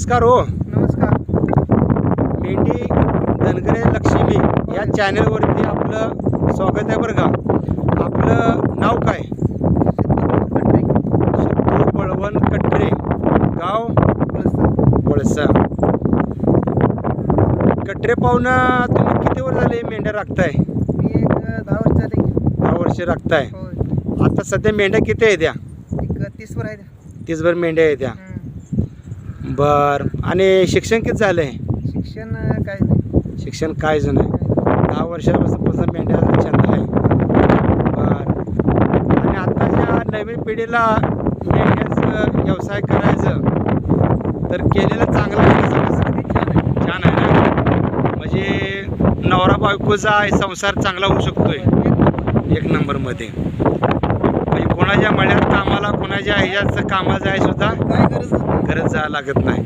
नमस्कार हो. नमस्कार. मेंढी धनगरे लक्ष्मी या चॅनलवरती आपलं स्वागत आहे बरं का. आपलं नाव काय? शत्रू बळवण कटरे गाव? वळसा. कटरे पाहुणा तुम्ही किती वर्ष झाले मेंढ्या राखताय? मी एक दहा वर्ष झाले. दहा वर्ष राखताय. आता सध्या मेंढ्या किती आहेत त्या एक तीस वर आहे तीसभर मेंढ्या आहेत त्या. बर. आणि शिक्षण किती झालंय? शिक्षण अं, काय नाही. शिक्षण काय जण आहे दहा वर्षापासून मेंढ्याचा छंद आहे. बर. आणि आताच्या नवीन पिढीला मेंढ्याचं व्यवसाय करायचं तर केलेलं चांगलं आहे का सगळं? छान आहे. ना? म्हणजे नवरा बायकोचा संसार चांगला होऊ शकतोय. एक नंबरमध्ये. म्हणजे कोणाच्या मळ्यात कामाला कोणाच्या ह्याच्यात कामाला जाय सुद्धा गरज जायला लागत नाही.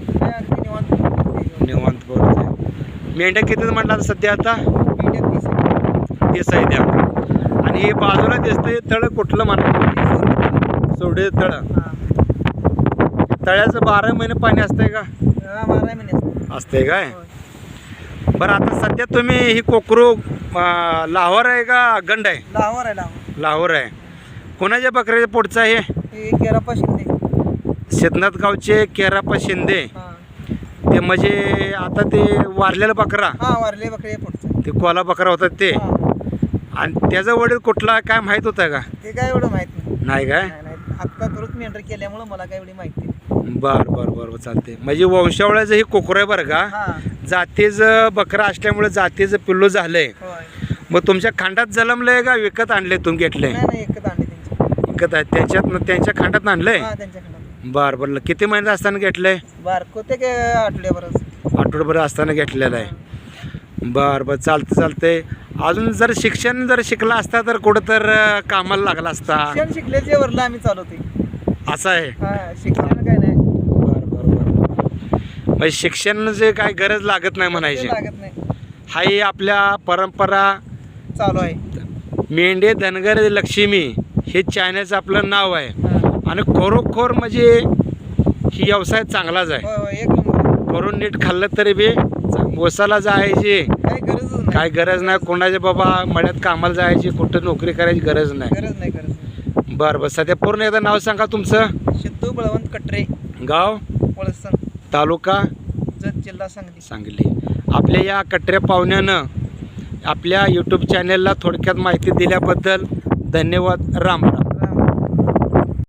निवांत? आहे मेंढ्या किती म्हटलं सध्या आता? तीस आहे. आहे त्या. आणि हे बाजूला दिसतंय तळ कुठलं म्हणा? सोडे तळ. तळ्याचं बारा महिने पाणी असतंय का? बारा महिने असतंय. काय. बरं आता सध्या तुम्ही ही कोकरू लाहोर आहे का गंड आहे? लाहोर आहे लाहोर आहे. कोणाच्या बकऱ्याच्या पोटचं आहे? हे केरापा शिंदे. सिद्धनाथ गावचे केरापा शिंदे. हा. ते म्हणजे आता ते वारलेला बकरा. हा वारले बकरी पुढचं ते कोला बकरा होता ते. हा. आणि त्याचा वडील कुठला काय माहीत होता का? ते काय एवढं माहीत नाही. नाही काय? नाही, नाही. आत्ता तुरंत मेंढर केल्यामुळं मला काय एवढी माहिती नाही. बर बर बर बर चालते म्हणजे वंशावळ्याचं ही कोकरू आहे बरं का? हा. जातीचं बकरा असल्यामुळे जातीचं पिल्लू झालंय. होय. मग तुमच्या खांडात जन्मलंय का विकत आणले तुम्ही घेतले नाही नाही एकच आणले विकत त्यांच्यात त्यांच्या खांडात आणलंय? हा त्यांच्याकडं बर बर. किती महिने असताना घेतलंय? बारको ते काय आठवड्याभरच आठवड्याभर असताना घेतलेलं आहे. बर बर. चालतं चालतंय. अजून जर शिक्षण जर शिकला असता तर कुठं तर अं, कामाला लागला असता? शिक्षण शिकल्याच्या वरला आम्ही चालवते असं आहे? हा शिक्षण काय नाही. बर बर बर. म्हणजे शिक्षण जे काय गरज लागत नाही ते म्हणायची लागत नाही. हा ही आपल्या परंपरा. चालू आहे. मेंढे धनगर लक्ष्मी. हे चॅनलचं आपलं नाव आहे. आणि खरोखर म्हणजे ही व्यवसाय चांगलाच आहे. एक नंबर. करून नीट खाल्लं तरी बी वसाला जायची. काय गरजच नाही. काय गरज नाही. कोणाच्या बाबा मळ्यात कामाला जायची कुठं नोकरी करायची गरज नाही. गरज नाही गरज नाही. बरं बरं. सध्या पूर्ण एकदा नाव सांगा तुमचं. सिद्धू बळवंत कटरे. गाव? तालुका? जत जिल्हा सांगली. सांगली. आपल्या या कटऱ्या पाहुण्यानं आपल्या यूट्यूब चॅनेलला थोडक्यात माहिती दिल्याबद्दल धन्यवाद राम राम.